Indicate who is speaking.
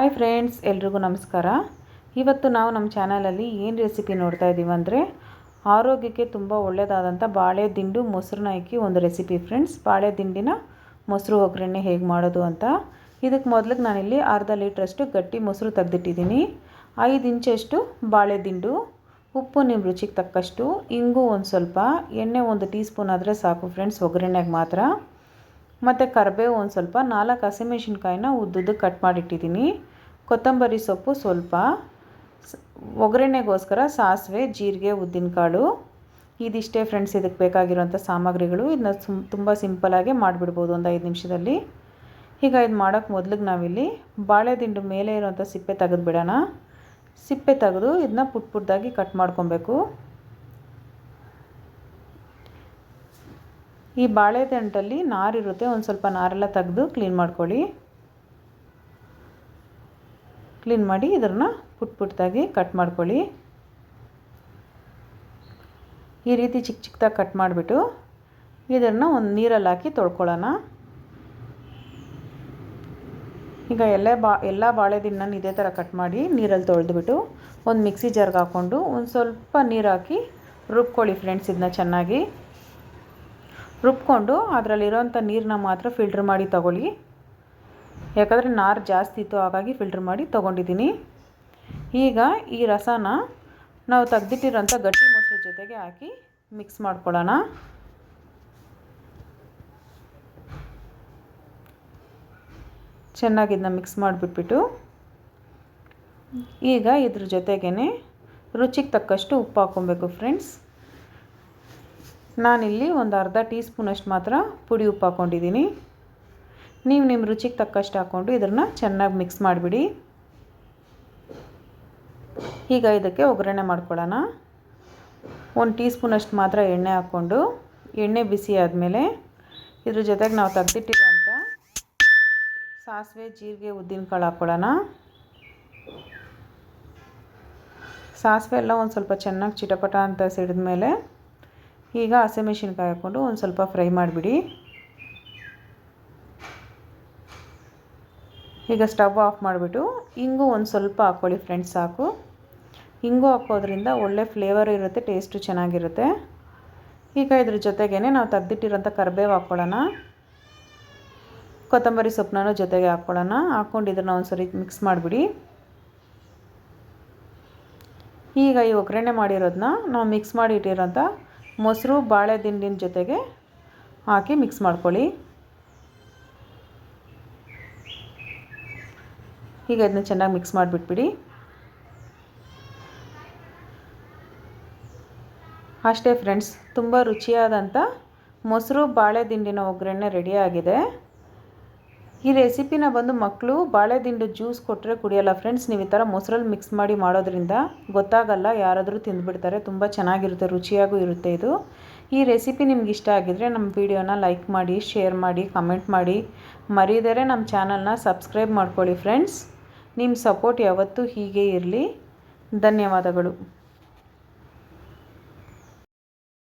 Speaker 1: Hi friends, ಎಲ್ರಿಗೂ ನಮಸ್ಕಾರ. ಇವತ್ತು ನಾವು ನಮ್ಮ ಚಾನಲಲ್ಲಿ ಏನು ರೆಸಿಪಿ ನೋಡ್ತಾ ಇದ್ದೀವಿ ಅಂದರೆ ಆರೋಗ್ಯಕ್ಕೆ ತುಂಬ ಒಳ್ಳೆಯದಾದಂಥ ಬಾಳೆ ದಿಂಡು ಮೊಸರನ್ನ ಹಾಕಿ ಒಂದು ರೆಸಿಪಿ ಫ್ರೆಂಡ್ಸ್. ಬಾಳೆ ದಿಂಡಿನ ಮೊಸರು ಒಗ್ಗರಣೆ ಹೇಗೆ ಮಾಡೋದು ಅಂತ. ಇದಕ್ಕೆ ಮೊದಲಿಗೆ ನಾನಿಲ್ಲಿ ಅರ್ಧ ಲೀಟ್ರಷ್ಟು ಗಟ್ಟಿ ಮೊಸರು ತೆಗೆದಿಟ್ಟಿದ್ದೀನಿ. ಐದು ಇಂಚಷ್ಟು ಬಾಳೆ ದಿಂಡು ಉಪ್ಪು ನಿಮ್ಮ ರುಚಿಗೆ ತಕ್ಕಷ್ಟು, ಇಂಗು ಒಂದು ಸ್ವಲ್ಪ, ಎಣ್ಣೆ ಒಂದು ಟೀ ಸ್ಪೂನ್ ಆದರೆ ಸಾಕು ಫ್ರೆಂಡ್ಸ್, ಒಗ್ಗರಣೆಗೆ ಮಾತ್ರ. ಮತ್ತು ಕರಿಬೇವು ಒಂದು ಸ್ವಲ್ಪ ನಾಲ್ಕು ಹಸಿಮೆಣ್ಸಿನ್ಕಾಯಿನ ಉದ್ದುದ್ದಕ್ಕೆ ಕಟ್ ಮಾಡಿಟ್ಟಿದ್ದೀನಿ. ಕೊತ್ತಂಬರಿ ಸೊಪ್ಪು ಸ್ವಲ್ಪ. ಒಗ್ಗರಣೆಗೋಸ್ಕರ ಸಾಸಿವೆ, ಜೀರಿಗೆ, ಉದ್ದಿನಕಾಳು. ಇದಿಷ್ಟೇ ಫ್ರೆಂಡ್ಸ್ ಇದಕ್ಕೆ ಬೇಕಾಗಿರೋಂಥ ಸಾಮಗ್ರಿಗಳು. ಇದನ್ನ ಸುಮ್, ತುಂಬ ಸಿಂಪಲಾಗಿ ಮಾಡಿಬಿಡ್ಬೋದು ಒಂದು ಐದು ನಿಮಿಷದಲ್ಲಿ. ಈಗ ಇದು ಮಾಡೋಕ್ಕೆ ಮೊದಲಿಗೆ ನಾವಿಲ್ಲಿ ಬಾಳೆದಿಂಡು ಮೇಲೆ ಇರುವಂಥ ಸಿಪ್ಪೆ ತೆಗೆದು ಬಿಡೋಣ ಸಿಪ್ಪೆ ತೆಗೆದು ಇದನ್ನ ಪುಟ್ ಪುಟ್ಟದಾಗಿ ಕಟ್ ಮಾಡ್ಕೊಬೇಕು. ಈ ಬಾಳೆ ದಂಟಲ್ಲಿ ನಾರಿರುತ್ತೆ, ಒಂದು ಸ್ವಲ್ಪ ನಾರೆಲ್ಲ ತೆಗೆದು ಕ್ಲೀನ್ ಮಾಡ್ಕೊಳ್ಳಿ. ಕ್ಲೀನ್ ಮಾಡಿ ಇದನ್ನು ಪುಟ್ ಪುಟ್ಟದಾಗಿ ಕಟ್ ಮಾಡ್ಕೊಳ್ಳಿ. ಈ ರೀತಿ ಚಿಕ್ಕ ಚಿಕ್ಕದಾಗಿ ಕಟ್ ಮಾಡಿಬಿಟ್ಟು ಇದನ್ನು ಒಂದು ನೀರಲ್ಲಿ ಹಾಕಿ ತೊಳ್ಕೊಳ್ಳೋಣ. ಈಗ ಎಲ್ಲ ಬಾ, ಎಲ್ಲ ಬಾಳೆದಿಣ್ಣನ ಇದೇ ಥರ ಕಟ್ ಮಾಡಿ ನೀರಲ್ಲಿ ತೊಳೆದುಬಿಟ್ಟು ಒಂದು ಮಿಕ್ಸಿ ಜಾರ್ಗೆ ಹಾಕ್ಕೊಂಡು ಒಂದು ಸ್ವಲ್ಪ ನೀರು ಹಾಕಿ ರುಬ್ಕೊಳ್ಳಿ ಫ್ರೆಂಡ್ಸ್ ಇದನ್ನ ಚೆನ್ನಾಗಿ. ರುಬ್ಕೊಂಡು ಅದರಲ್ಲಿರೋಂಥ ನೀರನ್ನ ಮಾತ್ರ ಫಿಲ್ಟ್ರ್ ಮಾಡಿ ತಗೊಳ್ಳಿ. ಯಾಕಂದರೆ ನಾರು ಜಾಸ್ತಿ ಇತ್ತು, ಹಾಗಾಗಿ ಫಿಲ್ಟ್ರ್ ಮಾಡಿ ತೊಗೊಂಡಿದ್ದೀನಿ. ಈಗ ಈ ರಸನ ನಾವು ತೆಗ್ದಿಟ್ಟಿರೋಂಥ ಗಟ್ಟಿ ಮೊಸರು ಜೊತೆಗೆ ಹಾಕಿ ಮಿಕ್ಸ್ ಮಾಡ್ಕೊಳ್ಳೋಣ. ಚೆನ್ನಾಗಿ ಇದನ್ನ ಮಿಕ್ಸ್ ಮಾಡಿಬಿಟ್ಬಿಟ್ಟು ಈಗ ಇದ್ರ ಜೊತೆಗೇ ರುಚಿಗೆ ತಕ್ಕಷ್ಟು ಉಪ್ಪು ಹಾಕ್ಕೊಬೇಕು ಫ್ರೆಂಡ್ಸ್ ನಾನಿಲ್ಲಿ ಒಂದು ಅರ್ಧ ಟೀ ಸ್ಪೂನಷ್ಟು ಮಾತ್ರ ಪುಡಿ ಉಪ್ಪು ಹಾಕ್ಕೊಂಡಿದ್ದೀನಿ. ನೀವು ನಿಮ್ಮ ರುಚಿಗೆ ತಕ್ಕಷ್ಟು ಹಾಕ್ಕೊಂಡು ಇದನ್ನು ಚೆನ್ನಾಗಿ ಮಿಕ್ಸ್ ಮಾಡಿಬಿಡಿ. ಈಗ ಇದಕ್ಕೆ ಒಗ್ಗರಣೆ ಮಾಡ್ಕೊಳ್ಳೋಣ. ಒಂದು ಟೀ ಸ್ಪೂನಷ್ಟು ಮಾತ್ರ ಎಣ್ಣೆ ಹಾಕ್ಕೊಂಡು, ಎಣ್ಣೆ ಬಿಸಿ ಆದಮೇಲೆ ಇದ್ರ ಜೊತೆಗೆ ನಾವು ತೆಗೆದಿಟ್ಟಿರೋಂಥ ಸಾಸಿವೆ, ಜೀರಿಗೆ ಉದ್ದಿನಕಾಳು ಹಾಕ್ಕೊಳ್ಳೋಣ. ಸಾಸಿವೆ ಎಲ್ಲ ಒಂದು ಸ್ವಲ್ಪ ಚೆನ್ನಾಗಿ ಚಿಟಪಟ ಅಂತ ಸಿಡಿದ ಮೇಲೆ ಈಗ ಹಸಿಮೆಣ್ಸಿನ್ಕಾಯಿ ಹಾಕ್ಕೊಂಡು ಒಂದು ಸ್ವಲ್ಪ ಫ್ರೈ ಮಾಡಿಬಿಡಿ. ಈಗ ಸ್ಟವ್ ಆಫ್ ಮಾಡಿಬಿಟ್ಟು ಹಿಂಗೂ ಒಂದು ಸ್ವಲ್ಪ ಹಾಕ್ಕೊಳ್ಳಿ ಫ್ರೆಂಡ್ಸ್, ಸಾಕು. ಹಿಂಗೂ ಹಾಕೋದ್ರಿಂದ ಒಳ್ಳೆ ಫ್ಲೇವರ್ ಇರುತ್ತೆ, ಟೇಸ್ಟು ಚೆನ್ನಾಗಿರುತ್ತೆ. ಈಗ ಇದ್ರ ಜೊತೆಗೇ ನಾವು ತೆಗ್ದಿಟ್ಟಿರೋಂಥ ಕರಿಬೇವು ಹಾಕ್ಕೊಳ್ಳೋಣ. ಕೊತ್ತಂಬರಿ ಸೊಪ್ಪನ್ನ ಜೊತೆಗೆ ಹಾಕ್ಕೊಳ್ಳೋಣ. ಹಾಕ್ಕೊಂಡು ಇದನ್ನು ಒಂದು ಸರಿ ಮಿಕ್ಸ್ ಮಾಡಿಬಿಡಿ. ಈಗ ಈ ಒಗ್ಗರಣೆ ಮಾಡಿರೋದನ್ನ ನಾವು ಮಿಕ್ಸ್ ಮಾಡಿ ಇಟ್ಟಿರೋಂಥ ಮೊಸರು ಬಾಳೆ ದಿಂಡಿನ ಜೊತೆಗೆ ಹಾಕಿ ಮಿಕ್ಸ್ ಮಾಡ್ಕೊಳ್ಳಿ. ಈಗ ಅದನ್ನ ಚೆನ್ನಾಗಿ ಮಿಕ್ಸ್ ಮಾಡಿಬಿಟ್ಬಿಡಿ. ಅಷ್ಟೇ ಫ್ರೆಂಡ್ಸ್ ತುಂಬ ರುಚಿಯಾದಂಥ ಮೊಸರು ಬಾಳೆ ದಿಂಡಿನ ಒಗ್ಗರಣೆ ರೆಡಿಯಾಗಿದೆ ಈ ರೆಸಿಪಿನ ಬಂದು ಮಕ್ಕಳು ಬಾಳೆದಿಂಡು ಜ್ಯೂಸ್ ಕೊಟ್ಟರೆ ಕುಡಿಯೋಲ್ಲ ಫ್ರೆಂಡ್ಸ್ ನೀವು ಈ ಥರ ಮೊಸರಲ್ಲಿ ಮಿಕ್ಸ್ ಮಾಡಿ ಮಾಡೋದ್ರಿಂದ ಗೊತ್ತಾಗಲ್ಲ, ಯಾರಾದರೂ ತಿಂದುಬಿಡ್ತಾರೆ, ತುಂಬ ಚೆನ್ನಾಗಿರುತ್ತೆ, ರುಚಿಯಾಗೂ ಇರುತ್ತೆ ಇದು. ಈ ರೆಸಿಪಿ ನಿಮ್ಗೆ ಇಷ್ಟ ಆಗಿದರೆ ನಮ್ಮ ವಿಡಿಯೋನ ಲೈಕ್ ಮಾಡಿ ಶೇರ್ ಮಾಡಿ ಕಮೆಂಟ್ ಮಾಡಿ. ಮರೀದರೆ ನಮ್ಮ ಚಾನಲ್ನ ಸಬ್ಸ್ಕ್ರೈಬ್ ಮಾಡ್ಕೊಳ್ಳಿ ಫ್ರೆಂಡ್ಸ್ ನಿಮ್ಮ ಸಪೋರ್ಟ್ ಯಾವತ್ತೂ ಹೀಗೆ ಇರಲಿ. ಧನ್ಯವಾದಗಳು.